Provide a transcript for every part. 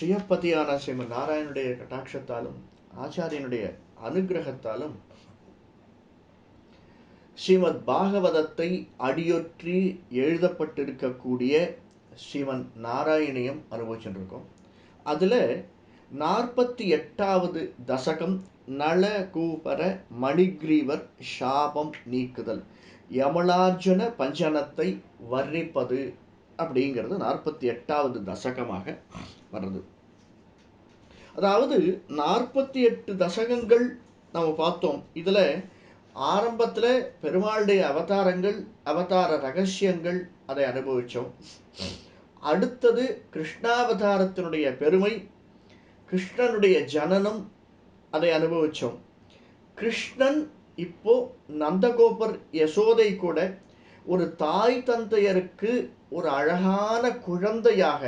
ஸ்ரீயப்பதியான ஸ்ரீமன் நாராயணுடைய கட்டாட்சத்தாலும் ஆச்சாரியனுடைய அனுகிரகத்தாலும் ஸ்ரீமத் பாகவதத்தை அடியொற்றி எழுதப்பட்டிருக்கக்கூடிய ஸ்ரீமன் நாராயணியம் அனுபவிச்சுருக்கோம். அதில் நாற்பத்தி எட்டாவது தசகம் நளகூபர மணிகிரீவர் ஷாபம் நீக்குதல். யமலார்ஜுன பஞ்சனத்தை வர்ணிப்பது. அப்படிங்கிறது நாற்பத்தி எட்டாவது தசகமாக வர்றது. அதாவது நாற்பத்தி எட்டு தசகங்கள் நம்ம பார்த்தோம். இதில் ஆரம்பத்தில் பெருமாளுடைய அவதாரங்கள் அவதார ரகசியங்கள் அதை அனுபவித்தோம். அடுத்தது கிருஷ்ணாவதாரத்தினுடைய பெருமை கிருஷ்ணனுடைய ஜனனம் அதை அனுபவித்தோம். கிருஷ்ணன் இப்போ நந்தகோபர் யசோதை கூட ஒரு தாய் தந்தையருக்கு ஒரு அழகான குழந்தையாக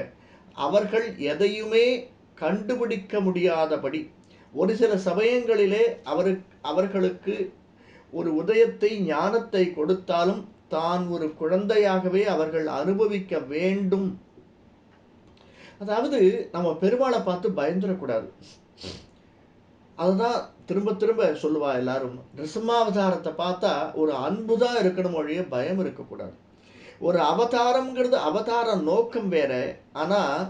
அவர்கள் எதையுமே கண்டுபிடிக்க முடியாதபடி ஒரு சில சமயங்களிலே அவரு அவர்களுக்கு ஒரு உதயத்தை ஞானத்தை கொடுத்தாலும் தான் ஒரு குழந்தையாகவே அவர்கள் அனுபவிக்க வேண்டும். அதாவது நம்ம பெருமாளை பார்த்து பயந்துடக்கூடாது. அதுதான் திரும்ப திரும்ப சொல்லுவா எல்லாரும் நிருசிம்மாவதாரத்தை பார்த்தா ஒரு அன்பு தான் இருக்கணும் ஒழிய பயம் இருக்கக்கூடாது. ஒரு அவதாரம்ங்கிறது அவதார நோக்கம் வேற ஆனால்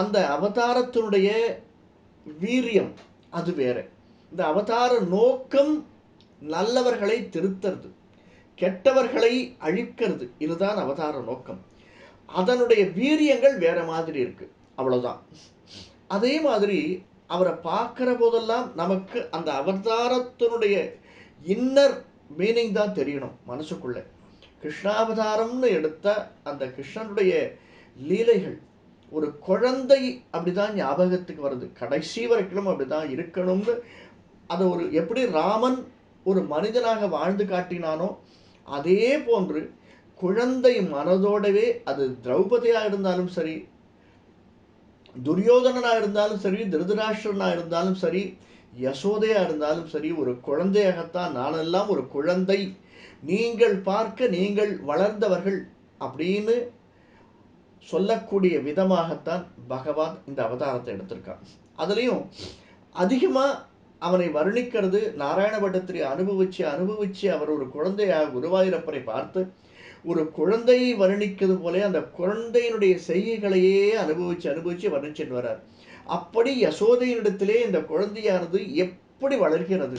அந்த அவதாரத்தினுடைய வீரியம் அது வேற. இந்த அவதார நோக்கம் நல்லவர்களை திருத்துறது கெட்டவர்களை அழிக்கிறது இதுதான் அவதார நோக்கம். அதனுடைய வீரியங்கள் வேற மாதிரி இருக்கு அவ்வளோதான் அதே மாதிரி அவரை பார்க்குற போதெல்லாம் நமக்கு அந்த அவதாரத்தினுடைய இன்னர் மீனிங் தான் தெரியணும் மனசுக்குள்ளே. கிருஷ்ணாவதாரம்னு எடுத்த அந்த கிருஷ்ணனுடைய லீலைகள் ஒரு குழந்தை அப்படிதான் ஞாபகத்துக்கு வருது. கடைசி வரைக்கும் அப்படிதான் இருக்கணும்னு அதை ஒரு எப்படி ராமன் ஒரு மனிதனாக வாழ்ந்து காட்டினானோ அதே போன்று குழந்தை மனதோடவே அது திரௌபதியாக இருந்தாலும் சரி துரியோதனனா இருந்தாலும் சரி திருதராஷ்டிரனா இருந்தாலும் சரி யசோதையா இருந்தாலும் சரி ஒரு குழந்தையாகத்தான் நானெல்லாம் ஒரு குழந்தை. நீங்கள் பார்க்க நீங்கள் வளர்ந்தவர்கள் அப்படின்னு சொல்லக்கூடிய விதமாகத்தான் பகவான் இந்த அவதாரத்தை எடுத்திருக்கான் அதுலேயும் அதிகமாக அவனை வர்ணிக்கிறது நாராயணபட்டத்திரி அனுபவிச்சு அனுபவிச்சு அவர் ஒரு குழந்தையாக குருவாயூரப்பரை பார்த்து ஒரு குழந்தையை வர்ணிக்கிறது போல அந்த குழந்தையினுடைய செய்கைகளையே அனுபவிச்சு அனுபவிச்சு வர்ணிச்சுட்டு வர்றார். அப்படி யசோதையினிடத்திலே இந்த குழந்தையானது எப்படி வளர்கிறது?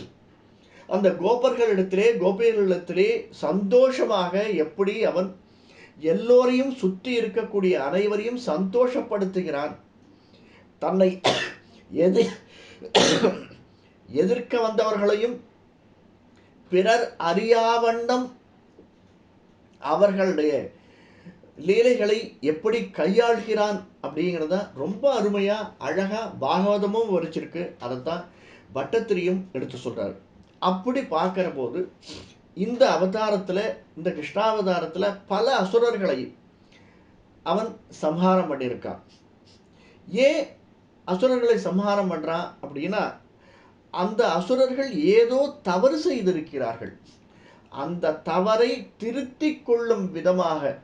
அந்த கோபர்களிடத்திலே கோபியர்களிடத்திலே சந்தோஷமாக எப்படி அவன் எல்லோரையும் சுற்றி இருக்கக்கூடிய அனைவரையும் சந்தோஷப்படுத்துகிறான்? தன்னை எது எதிர்க்க வந்தவர்களையும் பிறர் அறியாவண்ணம் அவர்களுடைய லீலைகளை எப்படி கையாள்கிறான் அப்படிங்கிறத ரொம்ப அருமையாக அழகாக பாகவதமும் வரிச்சிருக்கு அதைத்தான் பட்டத்திரியும் எடுத்து சொல்கிறார் அப்படி பார்க்குற போது இந்த அவதாரத்தில் இந்த கிருஷ்ணாவதாரத்தில் பல அசுரர்களை அவன் சம்ஹாரம் பண்ணியிருக்கான். ஏன் அசுரர்களை சம்ஹாரம் பண்ணுறான் அப்படின்னா அந்த அசுரர்கள் ஏதோ தவறு செய்திருக்கிறார்கள். அந்த தவறை திருத்தி கொள்ளும் விதமாக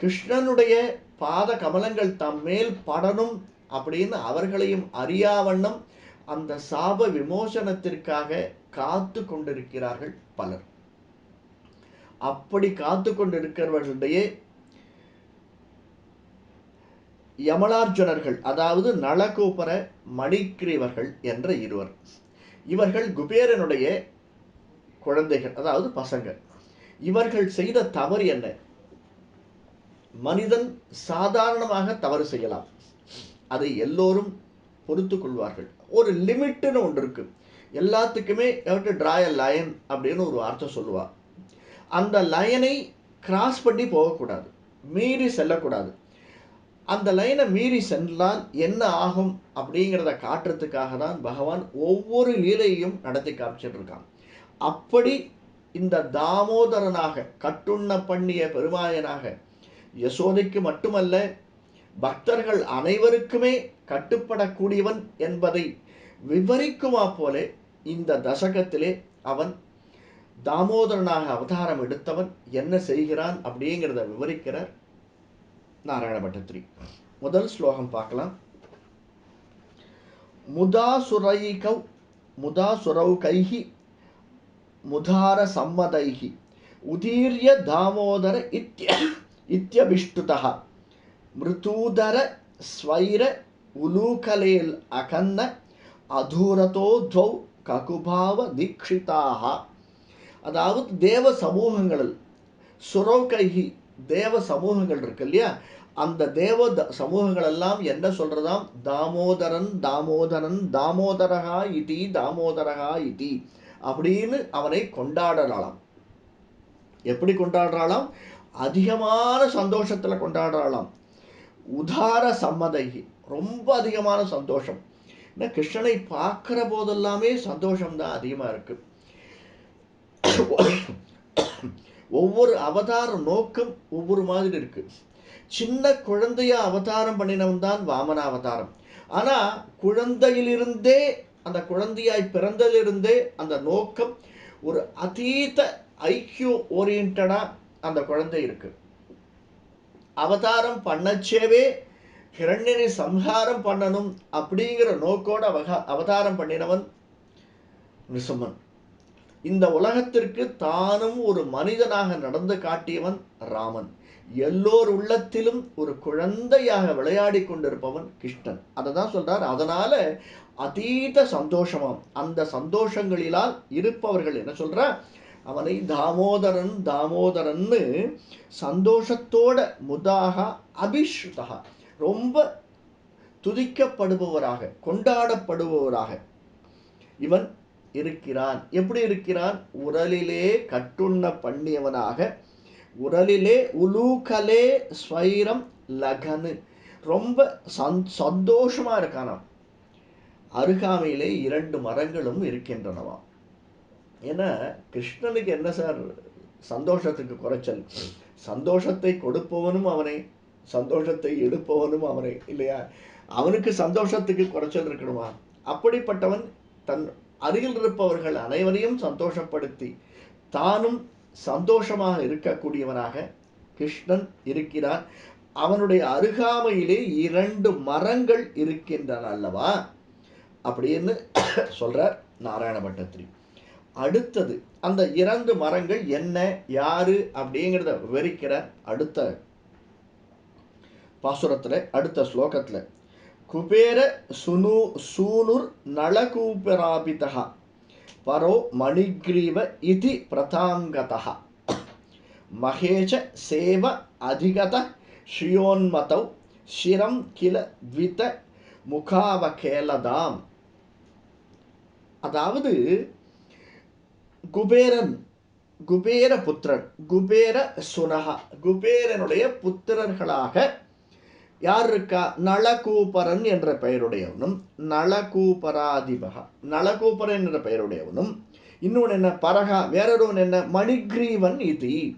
கிருஷ்ணனுடைய பாத கமலங்கள் தம் மேல் படணும் அப்படின்னு அவர்களையும் அறியாவண்ணம் அந்த சாப விமோசனத்திற்காக காத்து கொண்டிருக்கிறார்கள் பலர். அப்படி காத்து கொண்டிருக்கிறவர்களிடையே யமலார்ஜுனர்கள் அதாவது நளகோபர மணிக்கிரீவர்கள் என்ற இருவர். இவர்கள் குபேரனுடைய குழந்தைகள் அதாவது பசங்கள். இவர்கள் செய்த தவறு என்ன? மனிதன் சாதாரணமாக தவறு செய்யலாம். அதை எல்லோரும் பொறுத்து கொள்வார்கள். ஒரு லிமிட்டுன்னு ஒன்று இருக்கு. எல்லாத்துக்குமே ட்ராய் அ லயன் அப்படின்னு ஒரு வார்த்தை சொல்லுவாள் அந்த லயனை கிராஸ் பண்ணி போகக்கூடாது. மீறி செல்லக்கூடாது. அந்த லைனை மீறி சென்றால் என்ன ஆகும் அப்படிங்கிறத காட்டுறதுக்காக தான் பகவான் ஒவ்வொரு லீலையையும் நடத்தி காமிச்சிட்டு இருக்கான். அப்படி இந்த தாமோதரனாக கட்டுண்ண பண்ணிய பெருமாயனாக யசோதைக்கு மட்டுமல்ல பக்தர்கள் அனைவருக்குமே கட்டுப்படக்கூடியவன் என்பதை விவரிக்குமா போலே இந்த தசகத்திலே அவன் தாமோதரனாக அவதாரம் எடுத்தவன் என்ன செய்கிறான் அப்படிங்கிறத விவரிக்கிறார் நாராயண பட்டத்திரி. முதல் ஸ்லோகம் பார்க்கலாம். முதாசுரைகௌ முதாசுரௌகைஹி முதார சம்மதைஹி உதீரிய தாமோதர இத்திய இத்யபிஷ்டுதः மிருதூதர ஸ்வைர உலூகலேல் அகன்ன அதூரதோ துவௌ ககுபாவ தீக்ஷிதாக அதாவது தேவ சமூகங்களில் சுரோகைகி தேவ சமூகங்கள் இருக்கு இல்லையா? அந்த தேவ சமூகங்கள் எல்லாம் என்ன சொல்றதாம்? தாமோதரன் தாமோதரன் தாமோதரகா இதி தாமோதரகா இதி. அப்படின்னு அவனை கொண்டாடலாம் எப்படி கொண்டாடுறாளாம்? அதிகமான சந்தோஷத்தில் கொண்டாடுறாளாம். உதார சம்மதகி ரொம்ப அதிகமான சந்தோஷம். ஏன்னா கிருஷ்ணனை பார்க்குற போதெல்லாமே சந்தோஷம் தான் இருக்குது ஒவ்வொரு அவதார நோக்கம் ஒவ்வொரு மாதிரி இருக்குது சின்ன குழந்தையா அவதாரம் பண்ணினவன் தான் வாமன அவதாரம் ஆனால் குழந்தையிலிருந்தே அந்த குழந்தையாய் பிறந்ததிலிருந்தே அந்த நோக்கம் ஒரு அதீத ஐக்கிய ஓரியன்டாக அந்த குழந்தை இருக்கு. அவதாரம் பண்ணச்சேவே ஹிரண்யனை சம்ஹாரம் பண்ணணும் அப்படிங்கிற நோக்கோடு அவக அவதாரம் பண்ணினவன் நிசுமன் இந்த உலகத்திற்கு தானும் ஒரு மனிதனாக நடந்து காட்டியவன் ராமன். எல்லோர் உள்ளத்திலும் ஒரு குழந்தையாக விளையாடி கொண்டிருப்பவன் கிருஷ்ணன். அதை தான் சொல்றார். அதனால அதீத சந்தோஷமாம். அந்த சந்தோஷங்களிலால் இருப்பவர்கள் என்ன சொல்ற அவனை தாமோதரன் தாமோதரன்னு சந்தோஷத்தோட முதாக அபிஷ்ருதா. ரொம்ப துதிக்கப்படுபவராக கொண்டாடப்படுபவராக. இவன் இருக்கிறான். எப்படி இருக்கிறான்? உரலிலே கட்டுண்ண பண்ணியவனாக. உரலிலே உலூகலே ஸ்வைரம் லகனு. ரொம்ப சந் சந்தோஷமாக இருக்கானாம். அருகாமையிலே இரண்டு மரங்களும் இருக்கின்றனவாம் ஏன்னா கிருஷ்ணனுக்கு என்ன சார்? சந்தோஷத்துக்கு குறைச்சல். சந்தோஷத்தை கொடுப்பவனும் அவனே. சந்தோஷத்தை எடுப்பவனும் அவனே இல்லையா? அவனுக்கு சந்தோஷத்துக்கு குறைச்சல் இருக்கணுமா? அப்படிப்பட்டவன் தன் அருகில் இருப்பவர்கள் அனைவரையும் சந்தோஷப்படுத்தி தானும் சந்தோஷமாக இருக்கக்கூடியவனாக கிருஷ்ணன் இருக்கிறான். அவனுடைய அருகாமையிலே இரண்டு மரங்கள் இருக்கின்றன அல்லவா? அப்படின்னு சொல்கிறார் நாராயண பட்டத்திரி. அடுத்தது அந்த இரண்டு மரங்கள் என்ன யாரு அப்படிங்கிறத விவரிக்கிறார் அடுத்த பாசுரத்துல அடுத்த ஸ்லோகத்துல. குபேர சுனு சூனுர் நளகூபராபிதா பரோ மணிக்ரீவ இதி பிரதாங்கதா மகேஷ சேவ அதிகத ஸ்ரீயோன்மதௌ சிரம் கில த்வித முகாவகேலதாம். அதாவது குபேரன் குபேர புத்திரன் குபேர சுனகா குபேரனுடைய புத்திரர்களாக யார் இருக்கா நளகூபரன் என்ற பெயருடையவனும் நளகூபராதிபகா. நளகூபரன் என்ற பெயருடையவனும் இன்னொன்று என்ன? பரகா. வேறொருவன் என்ன? மணிக்ரீவன் இது.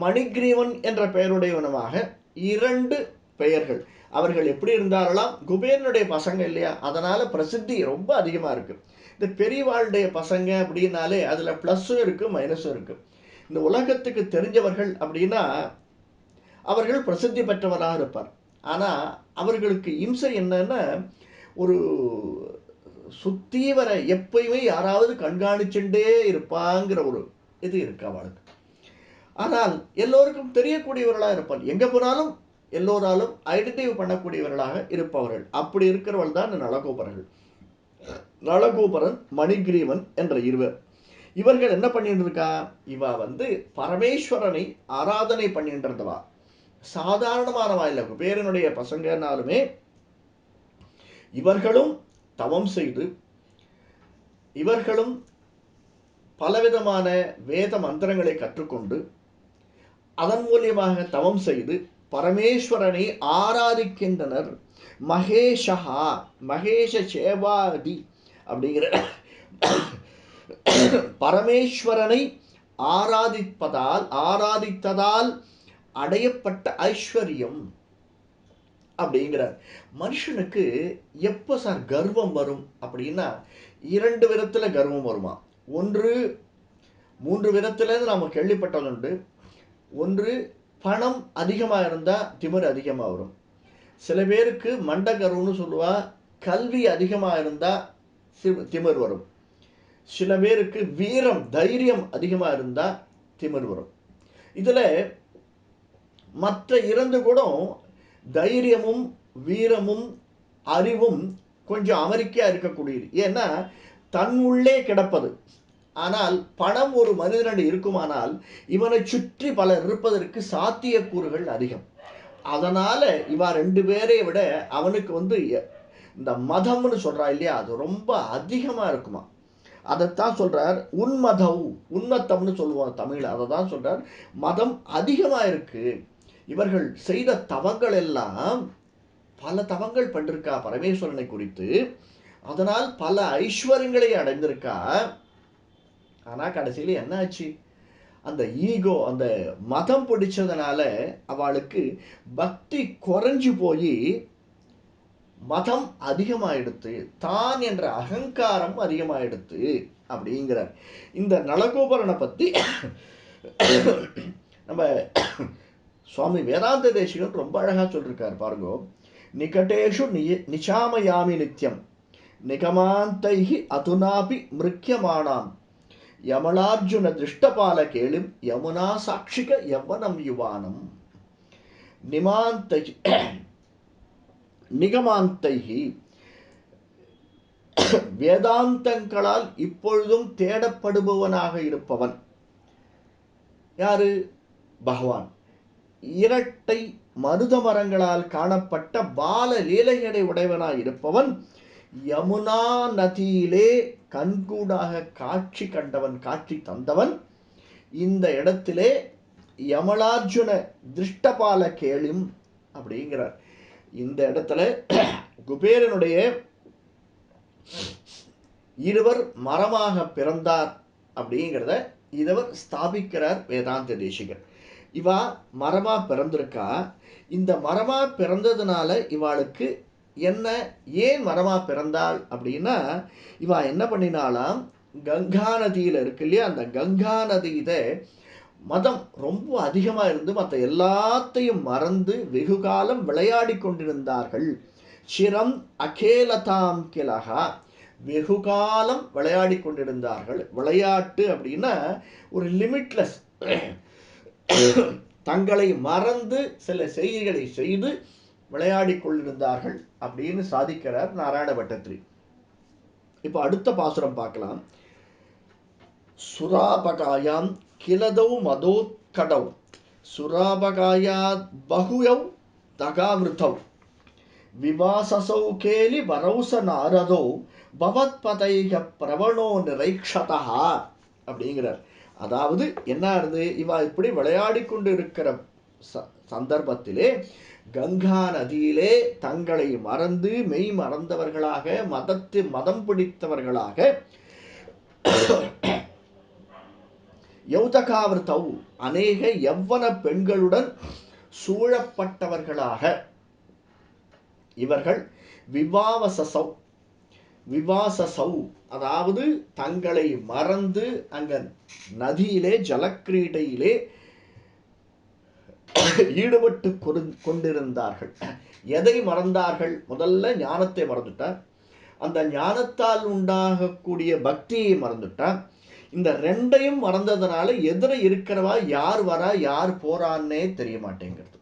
மணிக்ரீவன் என்ற பெயருடையவனுமாக இரண்டு பெயர்கள். அவர்கள் எப்படி இருந்தார்களாம்? குபேரனுடைய பசங்க இல்லையா? அதனால் பிரசித்தி ரொம்ப அதிகமாக இருக்குது இந்த பெரியவாளுடைய பசங்க அப்படின்னாலே அதில் ப்ளஸ்ஸும் இருக்குது மைனஸும் இருக்குது இந்த உலகத்துக்கு தெரிஞ்சவர்கள் அப்படின்னா அவர்கள் பிரசித்தி பெற்றவராக இருப்பார். ஆனால் அவர்களுக்கு இம்சை என்னன்னா ஒரு சுற்றி வர எப்பயுமே யாராவது கண்காணிச்சுட்டே இருப்பாங்கிற ஒரு இது இருக்கு அவளுக்கு. ஆனால் எல்லோருக்கும் தெரியக்கூடியவர்களாக இருப்பார் எங்கே போனாலும் எல்லோராலும் ஐடென்டிஃபை பண்ணக்கூடியவர்களாக இருப்பவர்கள். அப்படி இருக்கிறவள் தான் இந்த நலகோபரர்கள். நலகோபரன் மணிகிரீவன் என்ற இருவர். இவர்கள் என்ன பண்ணிட்டு இருக்கா இவ வந்து பரமேஸ்வரனை ஆராதனை பண்ணிட்டு இருந்தவா சாதாரணமானவா இல்லை. குபேரனுடைய பசங்கனாலுமே இவர்களும் தவம் செய்து இவர்களும் பலவிதமான வேத மந்திரங்களை கற்றுக்கொண்டு அதன் மூலியமாக தவம் செய்து பரமேஸ்வரனை ஆராதிக்கின்றனர். மகேஷஹா மகேஷ சேவாதி அப்படிங்கிற பரமேஸ்வரனை ஆராதிப்பதால் ஆராதித்ததால் அடையப்பட்ட ஐஸ்வர்யம் அப்படிங்கிறார். மனுஷனுக்கு எப்போ சார் கர்வம் வரும் அப்படின்னா இரண்டு விதத்தில் கர்வம் வருமா? ஒன்று மூன்று விதத்துலேருந்து நாம் கேள்விப்பட்டது உண்டு. ஒன்று பணம் அதிகமாக இருந்தால் திமிர் அதிகமாக வரும். சில பேருக்கு மண்ட கர்வம்னு சொல்லுவா கல்வி அதிகமாக இருந்தால் திமிர் வரும். சில பேருக்கு வீரம் தைரியம் அதிகமாக இருந்தால் திமிர் வரும். இதில் மற்ற இரண்டு கூட தைரியமும் வீரமும் அறிவும் கொஞ்சம் அமெரிக்கா இருக்கக்கூடியது. ஏன்னா தன் உள்ளே கிடப்பது. ஆனால் பணம் ஒரு மனிதனிடம் இருக்குமானால் இவனை சுற்றி பலர் இருப்பதற்கு சாத்தியக்கூறுகள் அதிகம். அதனால் இவன் ரெண்டு பேரை விட அவனுக்கு வந்து எ- இந்த மதம்னு சொல்கிறா இல்லையா அது ரொம்ப அதிகமாக இருக்குமா. அதைத்தான் சொல்கிறார் உன்மதவு உன்மத்தம்னு சொல்லுவோம் தமிழ் அதை தான் சொல்கிறார் மதம் அதிகமாக இருக்கு. இவர்கள் செய்த தவங்கள் எல்லாம் பல தவங்கள் பண்ணிருக்கா பரமேஸ்வரனை குறித்து. அதனால் பல ஐஸ்வர்யங்களை அடைந்திருக்கா. ஆனா கடைசியில என்ன ஆச்சு? அந்த ஈகோ அந்த மதம் பிடிச்சதுனால அவளுக்கு பக்தி குறைஞ்சு போய் மதம் அதிகமாயிடுத்து தான் என்ற அகங்காரம் அதிகமாயிடுத்து அப்படிங்கிறார். இந்த நலகோபரனை பத்தி நம்ம சுவாமி வேதாந்த தேசிகன் ரொம்ப அழகாக சொல்லியிருக்கார் பாருங்க. நிகடேஷு நி நிச்சாமயாமி நித்யம். நிகமாந்தைஹி அதுனாபி மிருக்கியமானாம் யமலார்ஜுன திருஷ்டபால கேளும் யமுனா சாட்சிக யவனம் யுவானம். நிமாந்தை நிகமாந்தைஹி வேதாந்தங்களால் இப்பொழுதும் தேடப்படுபவனாக இருப்பவன். யாரு? பகவான். இரட்டை மருத மரங்களால் காணப்பட்ட பால லீலைகளை உடையவனாய் இருப்பவன் யமுனா நதியிலே கண்கூடாக காட்சி கண்டவன் காட்சி தந்தவன். இந்த இடத்திலே யமலார்ஜுன திருஷ்டபால கேளும் அப்படிங்கிறார். இந்த இடத்துல குபேரனுடைய இருவர் மரமாக பிறந்தார் அப்படிங்கிறத இதவர் ஸ்தாபிக்கிறார் வேதாந்த தேசிகர். இவா மரமாக பிறந்திருக்கா? இந்த மரமாக பிறந்ததுனால இவாளுக்கு என்ன ஏன் மரமாக பிறந்தாள் அப்படின்னா இவா என்ன பண்ணினாலாம் கங்கா நதியில் இருக்கு இல்லையா அந்த கங்கா நதியில மதம் ரொம்ப அதிகமாக இருந்து மற்ற எல்லாத்தையும் மறந்து வெகு காலம் விளையாடி கொண்டிருந்தார்கள். சிரம் அகேலதாம் கிலகா வெகு காலம் விளையாடி கொண்டிருந்தார்கள். விளையாட்டு அப்படின்னா ஒரு லிமிட்லெஸ் தங்களை மறந்து சில செய்திகளை செய்து விளையாடி கொண்டிருந்தார்கள் அப்படின்னு சாதிக்கிறார் நாராயண பட்டத்திரி. இப்போ அடுத்த பாசுரம் பார்க்கலாம். சுராபகாயாம் கிலதௌ மதோத்கடௌ. சுராபகாயாத் பகுயௌ தகாவிருத்தௌ விவாசசௌ கேலி வரௌச நாரதோ. பவத்பதைக பிரவணோ நிரைக்ஷதா அப்படிங்கிறார். அதாவது என்ன இருந்து இவா இப்படி விளையாடி கொண்டு இருக்கிற ச- சந்தர்ப்பத்திலே கங்கா நதியிலே தங்களை மறந்து மெய் மறந்தவர்களாக மதத்து மதம் பிடித்தவர்களாக யௌதகாவிரதௌ அநேக எவ்வன பெண்களுடன் சூழப்பட்டவர்களாக இவர்கள் விவாவசசௌ விவாசசௌ அதாவது தங்களை மறந்து அங்க நதியிலே ஜலக்கிரீடையிலே ஈடுபட்டு கொண்டிருந்தார்கள். எதை மறந்தார்கள்? முதல்ல ஞானத்தை மறந்துட்டார். அந்த ஞானத்தால் உண்டாகக்கூடிய பக்தியை மறந்துட்டார். இந்த ரெண்டையும் மறந்ததுனால எதிர இருக்கிறவா யார் வரா யார் போறான்னே தெரிய மாட்டேங்கிறது.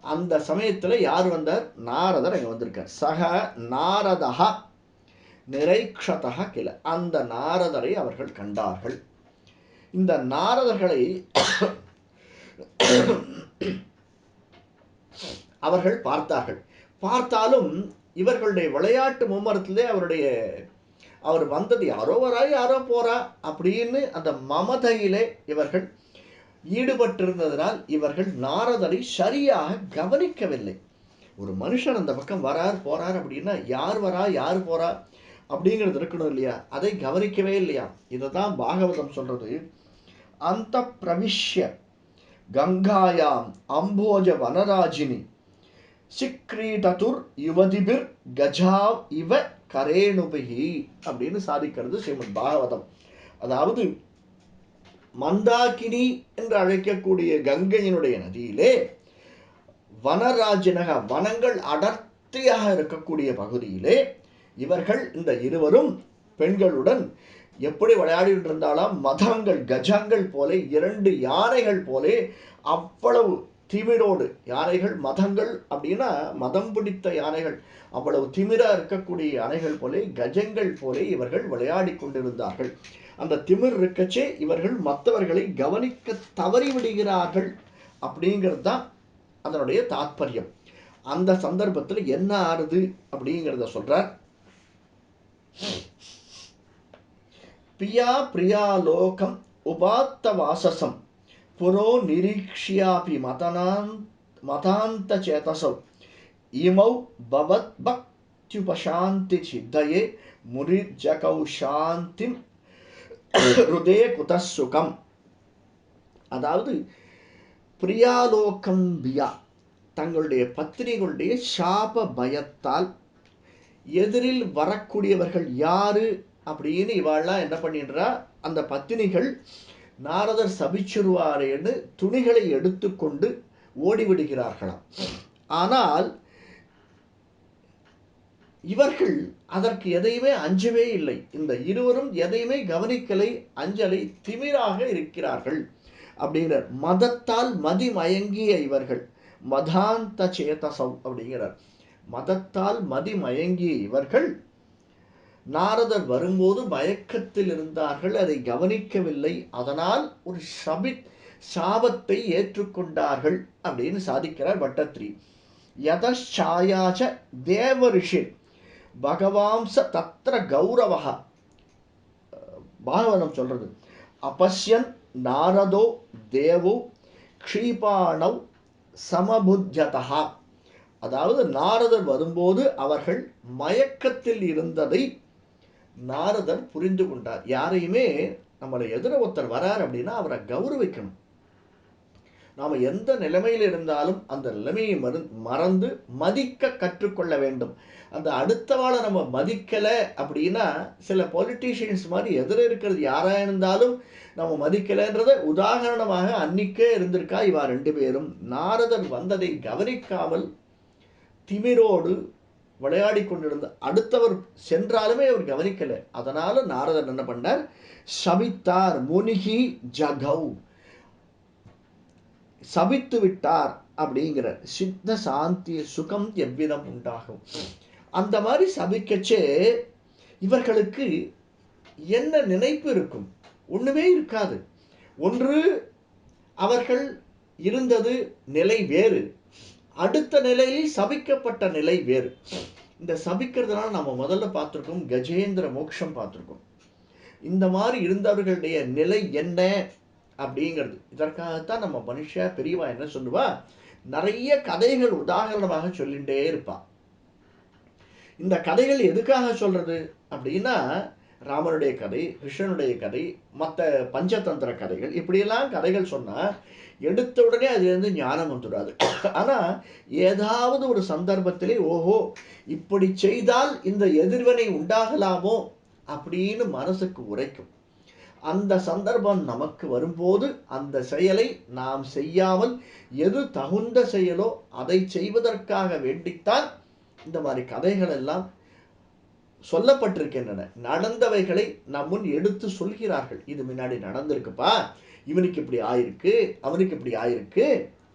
அந்த சமயத்தில் யார் வந்தார்? நாரதர் அங்கே வந்திருக்கார். சக நாரதஹா நிரைக்ஷதா கிள. அந்த நாரதரை அவர்கள் கண்டார்கள். இந்த நாரதர்களை அவர்கள் பார்த்தார்கள். பார்த்தாலும் இவர்களுடைய விளையாட்டு மும்மரத்திலே அவருடைய அவர் வந்தது யாரோ வரா யாரோ போறா அப்படின்னு அந்த மமதையிலே இவர்கள் ஈடுபட்டிருந்ததனால் இவர்கள் நாரதரை சரியாக கவனிக்கவில்லை. ஒரு மனுஷன் அந்த பக்கம் வரார் போறார் அப்படின்னா யார் வரா யார் போறா அப்படிங்கிறது இருக்கணும் இல்லையா? அதை கவனிக்கவே இல்லையா? இதை தான் பாகவதம் சொல்றது. அந்த பிரவிஷ்ய கங்காயாம் அம்போஜ வனராஜினி சிக்ரீடதுர் யுவதிபிர் கஜாவ் இவ கரேணுபிகி அப்படின்னு சாதிக்கிறது ஸ்ரீமத் பாகவதம். அதாவது மந்தாகினி என்று அழைக்கக்கூடிய கங்கையினுடைய நதியிலே வனராஜினக வனங்கள் அடர்த்தியாக இருக்கக்கூடிய பகுதியிலே இவர்கள் இந்த இருவரும் பெண்களுடன் எப்படி விளையாடிட்டு இருந்தாலும் மதங்கள் கஜங்கள் போல இரண்டு யானைகள் போலே அவ்வளவு திமிரோடு. யானைகள் மதங்கள் அப்படின்னா மதம் பிடித்த யானைகள். அவ்வளவு திமிராக இருக்கக்கூடிய யானைகள் போலே கஜங்கள் போலே இவர்கள் விளையாடி கொண்டிருந்தார்கள். அந்த திமிர் இருக்கச்சே இவர்கள் மற்றவர்களை கவனிக்க தவறிவிடுகிறார்கள் அப்படிங்கிறது தான் அதனுடைய தாத்பரியம். அந்த சந்தர்ப்பத்தில் என்ன ஆறுது அப்படிங்கிறத சொல்கிறார் பியா பிரியாலோகம் உபாத்த வாசசம். புரோ நிரீக்ஷியாபி மதனான் மதாந்த சேதசௌ. இமௌ பவத் பக்தியுபசாந்தி சித்தயே முரிஜகௌ சாந்திம் ஹிருதே குதசுகம். அதாவது பிரியாலோகம் பியா தங்களுடைய பத்திரிகளுடைய சாப பயத்தால் எதிரில் வரக்கூடியவர்கள் யாரு? அப்படின்னு இவாள்லாம் என்ன பண்ணிடுறா அந்த பத்தினிகள் நாரதர் சபிச்சிருவாரேன்னு துணிகளை எடுத்துக்கொண்டு ஓடிவிடுகிறார்களாம். ஆனால் இவர்கள் அதற்கு எதையுமே அஞ்சவே இல்லை. இந்த இருவரும் எதையுமே கவனிக்கலை. அஞ்சலை திமிராக இருக்கிறார்கள். அப்படிங்கிறார். மதத்தால் மதிமயங்கிய இவர்கள். மதாந்த சேதசம் அப்படிங்கிறார். மதத்தால் மதிமயங்கிய இவர்கள் நாரதர் வரும்போது மயக்கத்தில் இருந்தார்கள் அதை கவனிக்கவில்லை. அதனால் ஒரு சபி சாபத்தை ஏற்றுக்கொண்டார்கள் அப்படின்னு சாதிக்கிறார் பட்டத்ரி. யதாயாச்ச தேவரிஷி பகவாம்ச தத்திர கௌரவா பாகவதம் சொல்றது அபஷ்யன் நாரதோ தேவோ க்ஷீபாணவ் சமபுத்தியதா அதாவது நாரதர் வரும்போது அவர்கள் மயக்கத்தில் இருந்ததை நாரதர் புரிந்து கொண்டார். யாரையுமே நம்மளை எதிர ஒருத்தர் வரார் அப்படின்னா அவரை கௌரவிக்கணும். நாம் எந்த நிலைமையில் இருந்தாலும் அந்த நிலைமையை மறு மறந்து மதிக்க கற்றுக்கொள்ள வேண்டும். அந்த அடுத்தவாளை நம்ம மதிக்கலை அப்படின்னா சில பொலிட்டீஷியன்ஸ் மாதிரி எதிர இருக்கிறது யாராக இருந்தாலும் நம்ம மதிக்கலைன்றத உதாரணமாக அன்னிக்கே இருந்திருக்கா இவா ரெண்டு பேரும். நாரதர் வந்ததை கவனிக்காமல் திமிரோடு விளையாடி கொண்டிருந்த அடுத்தவர் சென்றாலுமே அவர் கவனிக்கலை. அதனால நாரதர் என்ன பண்ணார்? சபித்தார் முனிகி ஜகௌ. சபித்து விட்டார் அப்படிங்கிற சித்த சாந்தி சுகம் எவ்விதம் உண்டாகும்? அந்த மாதிரி சபிக்கச்சே இவர்களுக்கு என்ன நினைப்பு இருக்கும்? ஒண்ணுமே இருக்காது. ஒன்று அவர்கள் இருந்தது நிலை வேறு. அடுத்த நிலையில் சபிக்கப்பட்ட நிலை வேறு. இந்த சபிக்கிறதுனால நம்ம முதல்ல பார்த்துருக்கோம் கஜேந்திர மோட்சம் பார்த்துருக்கோம். இந்த மாதிரி இருந்தவர்களுடைய நிலை என்ன அப்படிங்கிறது. இதற்காகத்தான் நம்ம மனுஷ பெரியவா என்ன சொல்லுவா? நிறைய கதைகள் உதாரணமாக சொல்லிகிட்டே இருப்பா. இந்த கதைகள் எதுக்காக சொல்கிறது அப்படின்னா ராமனுடைய கதை கிருஷ்ணனுடைய கதை மற்ற பஞ்சதந்திர கதைகள் இப்படியெல்லாம் கதைகள் சொன்னால் எடுத்த உடனே அதுலேருந்து ஞானம் வந்துடாது. ஆனால் ஏதாவது ஒரு சந்தர்ப்பத்திலே ஓஹோ இப்படி செய்தால் இந்த எதிர்வினை உண்டாகலாமோ அப்படின்னு மனசுக்கு உரைக்கும். அந்த சந்தர்ப்பம் நமக்கு வரும்போது அந்த செயலை நாம் செய்யாமல் எது தகுந்த செயலோ அதை செய்வதற்காக வேண்டித்தான் இந்த மாதிரி கதைகள் எல்லாம் சொல்லப்பட்டிருக்கின்றன. நடந்தவைகளை நம் முன் எடுத்து சொல்கிறார்கள். இது முன்னாடி நடந்திருக்குப்பா இவனுக்கு இப்படி ஆயிருக்கு அவனுக்கு இப்படி ஆயிருக்கு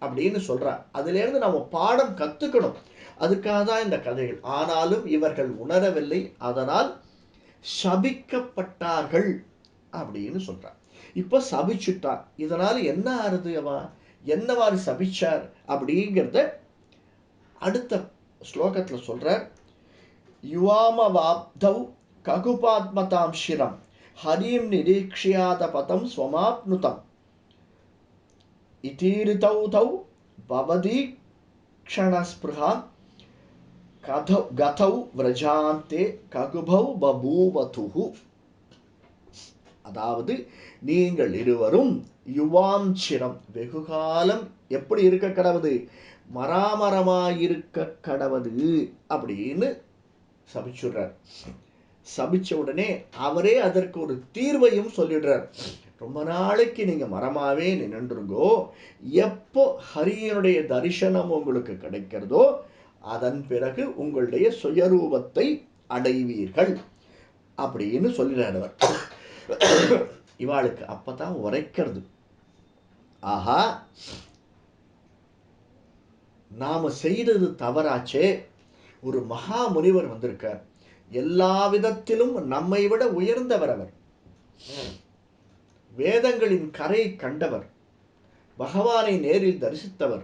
அப்படின்னு சொல்கிறார் அதுலேருந்து நம்ம பாடம் கற்றுக்கணும் அதுக்காக தான் இந்த கதைகள். ஆனாலும் இவர்கள் உணரவில்லை. அதனால் சபிக்கப்பட்டார்கள் அப்படின்னு சொல்கிறார் இப்போ சபிச்சுட்டான். இதனால் என்ன ஆறுது அவன் என்னவாறு சபிச்சார் அப்படிங்கிறத அடுத்த ஸ்லோகத்தில் சொல்கிறார் யுவாமவாப்தௌ ககுபாத்மதாம் ஷிரம் ஹரிம் நிரீக்ஷியாத பதம் ஸ்வமாப்னுதம் இதீரிதௌ தௌ பவதி க்ஷணஸ்பிருஹா கதௌ கதௌ விரஜாந்தே ககுபௌ பபூவதுஹு அதாவது நீங்கள் இருவரும் யுவாம் சிரம் வெகுகாலம் எப்படி இருக்க கடவுது மராமரமாயிருக்க கடவுது அப்படின்னு சபிச்சுடுறார். சபிச்ச உடனே அவரே அதற்கு ஒரு தீர்வையும் சொல்லிடுறார். ரொம்ப நாளைக்கு நீங்க மரமாவே நின்றுருங்கோ எப்போ ஹரியனுடைய தரிசனம் உங்களுக்கு கிடைக்கிறதோ அதன் பிறகு உங்களுடைய சுயரூபத்தை அடைவீர்கள் அப்படின்னு சொல்லிடுறார் அவர். இவாளுக்கு அப்பதான் உரைக்கிறது. ஆஹா நாம செய்தது தவறாச்சே ஒரு மகா முனிவர் வந்திருக்கார். எல்லா விதத்திலும் நம்மை விட உயர்ந்தவர் அவர். வேதங்களின் கரை கண்டவர். பகவானை நேரில் தரிசித்தவர்.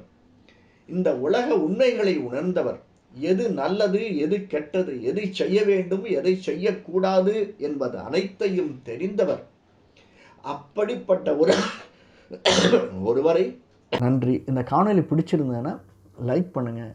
இந்த உலக உண்மைகளை உணர்ந்தவர். எது நல்லது எது கெட்டது எதை செய்ய வேண்டும் எதை செய்யக்கூடாது என்பது அனைத்தையும் தெரிந்தவர். அப்படிப்பட்ட ஒரு ஒருவரை நன்றி. இந்த காணொலி பிடிச்சிருந்தேன்னா லைக் பண்ணுங்கள்